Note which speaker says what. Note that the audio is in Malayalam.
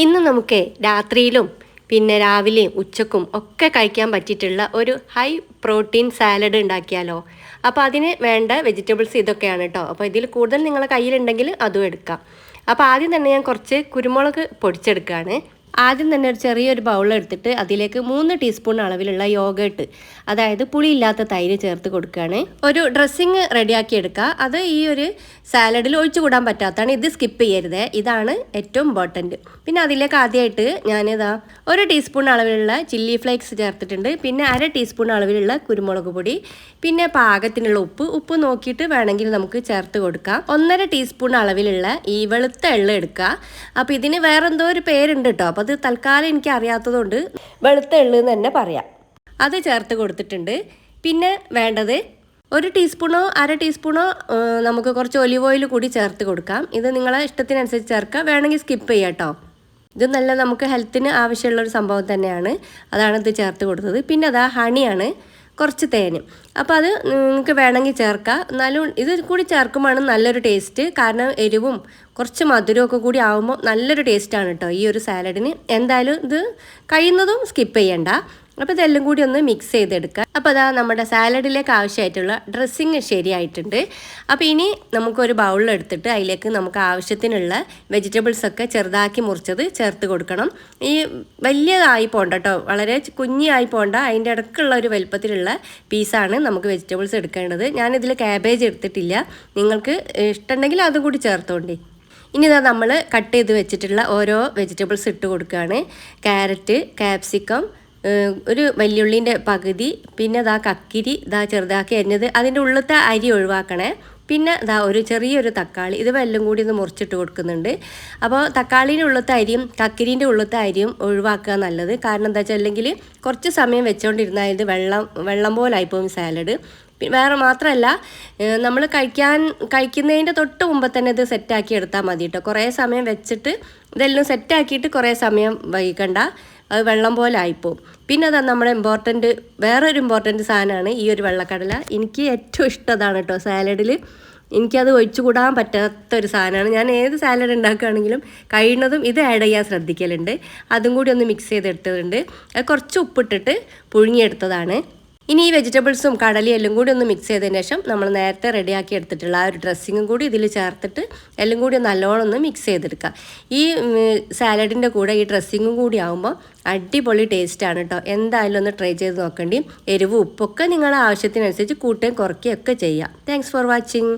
Speaker 1: ഇന്ന് നമുക്ക് രാത്രിയിലും പിന്നെ രാവിലെയും ഉച്ചക്കും ഒക്കെ കഴിക്കാൻ പറ്റിയിട്ടുള്ള ഒരു ഹൈ പ്രോട്ടീൻ സാലഡ് ഉണ്ടാക്കിയാലോ? അപ്പോൾ അതിന് വേണ്ട വെജിറ്റബിൾസ് ഇതൊക്കെയാണ് കേട്ടോ അപ്പോൾ ഇതിൽ കൂടുതൽ നിങ്ങളെ കയ്യിലുണ്ടെങ്കിൽ അതും എടുക്കാം. അപ്പോൾ ആദ്യം തന്നെ ഞാൻ കുറച്ച് കുരുമുളക് പൊടിച്ചെടുക്കുകയാണ് ആദ്യം തന്നെ ഒരു ചെറിയൊരു ബൗൾ എടുത്തിട്ട് അതിലേക്ക് മൂന്ന് ടീസ്പൂൺ അളവിലുള്ള യോഗേട്ട് അതായത് പുളിയില്ലാത്ത തൈര് ചേർത്ത് കൊടുക്കുകയാണ്. ഒരു ഡ്രസ്സിങ് റെഡിയാക്കി എടുക്കുക. അത് ഈ ഒരു സാലഡിൽ ഒഴിച്ചു കൂടാൻ പറ്റാത്തതാണ്. ഇത് സ്കിപ്പ് ചെയ്യരുത്. ഇതാണ് ഏറ്റവും ഇമ്പോർട്ടന്റ് പിന്നെ അതിലേക്ക് ആദ്യമായിട്ട് ഞാനിതാ ഒരു ടീസ്പൂൺ അളവിലുള്ള ചില്ലി ഫ്ലേക്സ് ചേർത്തിട്ടുണ്ട്. പിന്നെ അര ടീസ്പൂൺ അളവിലുള്ള കുരുമുളക് പൊടി. പിന്നെ പാകത്തിനുള്ള ഉപ്പ്. ഉപ്പ് നോക്കിയിട്ട് വേണമെങ്കിൽ നമുക്ക് ചേർത്ത് കൊടുക്കാം. ഒന്നര ടീസ്പൂൺ അളവിലുള്ള ഈ വെളുത്ത എള്ള എടുക്കുക. അപ്പോൾ ഇതിന് വേറെന്തോ ഒരു പേരുണ്ട് കേട്ടോ അപ്പോൾ അത് തൽക്കാലം എനിക്ക് അറിയാത്തതുകൊണ്ട് വെളുത്ത എള്ള് എന്ന് തന്നെ പറയാം. അത് ചേർത്ത് കൊടുത്തിട്ടുണ്ട്. പിന്നെ വേണ്ടത് ഒരു ടീസ്പൂണോ അര ടീസ്പൂണോ നമുക്ക് കുറച്ച് ഒലിവ് ഓയിൽ കൂടി ചേർത്ത് കൊടുക്കാം. ഇത് നിങ്ങളെ ഇഷ്ടത്തിനനുസരിച്ച് ചേർക്കാം വേണമെങ്കിൽ സ്കിപ്പ് ചെയ്യാം കേട്ടോ. ഇത് നല്ല നമുക്ക് ഹെൽത്തിന് ആവശ്യമുള്ള ഒരു സംഭവം തന്നെയാണ്. അതാണ് ഇത് ചേർത്ത് കൊടുത്തത്. പിന്നെ അതാ ഹണിയാണ് കുറച്ച് തേന്. അപ്പോൾ അത് നിങ്ങൾക്ക് വേണമെങ്കിൽ ചേർക്കാം. എന്നാലും ഇത് കൂടി ചേർക്കുമ്പോഴാണ് നല്ലൊരു ടേസ്റ്റ്. കാരണം എരിവും കുറച്ച് മധുരമൊക്കെ കൂടി ആകുമ്പോൾ നല്ലൊരു ടേസ്റ്റാണ് കേട്ടോ ഈ ഒരു സാലഡിന്. എന്തായാലും ഇത് കഴിയുന്നതും സ്കിപ്പ് ചെയ്യണ്ട. അപ്പോൾ ഇതെല്ലാം കൂടി ഒന്ന് മിക്സ് ചെയ്തെടുക്കുക. അപ്പോൾ അതാ നമ്മുടെ സാലഡിലേക്ക് ആവശ്യമായിട്ടുള്ള ഡ്രസ്സിങ് ശരിയായിട്ടുണ്ട്. അപ്പോൾ ഇനി നമുക്കൊരു ബൗളിലെടുത്തിട്ട് അതിലേക്ക് നമുക്ക് ആവശ്യത്തിനുള്ള വെജിറ്റബിൾസ് ഒക്കെ ചെറുതാക്കി മുറിച്ചത് ചേർത്ത് കൊടുക്കണം. ഈ വലിയതായി പോകണ്ട കേട്ടോ വളരെ കുഞ്ഞായി പോണ്ട. അതിന്റെ ഇടയ്ക്കുള്ള ഒരു വലുപ്പത്തിലുള്ള പീസാണ് നമുക്ക് വെജിറ്റബിൾസ് എടുക്കേണ്ടത്. ഞാനിതിൽ ക്യാബേജ് എടുത്തിട്ടില്ല. നിങ്ങൾക്ക് ഇഷ്ടമുണ്ടെങ്കിൽ അതും കൂടി ചേർത്തോണ്ടേ. ഇനി ഇതാ നമ്മൾ കട്ട് ചെയ്ത് വെച്ചിട്ടുള്ള ഓരോ വെജിറ്റബിൾസ് ഇട്ട് കൊടുക്കുകയാണ്. ക്യാരറ്റ് ക്യാപ്സിക്കം ഒരു വലിയുള്ളിന്റെ പകുതി പിന്നെ ദാ കക്കിരി ദാ ചെറുതാക്കി അരിഞ്ഞത് അതിന്റെ ഉള്ളത്തെ അരി ഒഴിവാക്കണേ. പിന്നെ ദാ ഒരു ചെറിയൊരു തക്കാളി ഇത് വെല്ലം കൂടി ഒന്ന് മുറിച്ചിട്ട് കൊടുക്കുന്നുണ്ട്. അപ്പോൾ തക്കാളീന്റെ ഉള്ളത്തെ അരിയും കക്കിരീന്റെ ഉള്ളത്തെ അരിയും ഒഴിവാക്കുക നല്ലത്. കാരണം എന്താ വെച്ചാൽ അല്ലെങ്കിൽ കുറച്ച് സമയം വെച്ചുകൊണ്ടിരുന്നാൽ ഇത് വെള്ളം വെള്ളം പോലായിപ്പോവും സാലഡ്. വേറെ മാത്രമല്ല നമ്മൾ കഴിക്കാൻ കഴിക്കുന്നതിന്റെ തൊട്ട് മുമ്പ് തന്നെ ഇത് സെറ്റാക്കി എടുത്താൽ മതി കേട്ടോ. കുറേ സമയം വെച്ചിട്ട് ഇതെല്ലാം സെറ്റാക്കിയിട്ട് കുറേ സമയം വൈകണ്ട. അത് വെള്ളം പോലെ ആയിപ്പോവും. പിന്നെ അതാ നമ്മുടെ ഇമ്പോർട്ടന്റ് വേറൊരു ഇമ്പോർട്ടന്റ് സാധനമാണ് ഈ ഒരു വെള്ളക്കടല. എനിക്ക് ഏറ്റവും ഇഷ്ടതാണ് കേട്ടോ സാലഡിൽ എനിക്കത് ഒഴിച്ചുകൂടാൻ പറ്റാത്ത ഒരു സാധനമാണ്. ഞാൻ ഏത് സാലഡ് ഉണ്ടാക്കുകയാണെങ്കിലും കഴിയുന്നതും ഇത് ആഡ് ചെയ്യാൻ ശ്രദ്ധിക്കലുണ്ട്. അതും കൂടി ഒന്ന് മിക്സ് ചെയ്തെടുത്തതുണ്ട് അത് കുറച്ച് ഉപ്പിട്ടിട്ട് പുഴുങ്ങിയെടുത്തതാണ്. ഇനി ഈ വെജിറ്റബിൾസും കടലയും എല്ലാം കൂടി ഒന്ന് മിക്സ് ചെയ്തതിന് ശേഷം നമ്മൾ നേരത്തെ റെഡിയാക്കി എടുത്തിട്ടുള്ള ആ ഒരു ഡ്രസ്സിങ്ങും കൂടി ഇതിൽ ചേർത്തിട്ട് എല്ലാം കൂടി നല്ലോണം ഒന്ന് മിക്സ് ചെയ്തെടുക്കുക. ഈ സാലഡിന്റെ കൂടെ ഈ ഡ്രസ്സിങ്ങും കൂടി ആകുമ്പോൾ അടിപൊളി ടേസ്റ്റാണ് കേട്ടോ എന്തായാലും ഒന്ന് ട്രൈ ചെയ്ത് നോക്കേണ്ടി. എരിവ് ഉപ്പൊക്കെ നിങ്ങളുടെ ആവശ്യത്തിനനുസരിച്ച് കൂട്ടുകയും കുറയ്ക്കുകയൊക്കെ ചെയ്യാം. Thanks for watching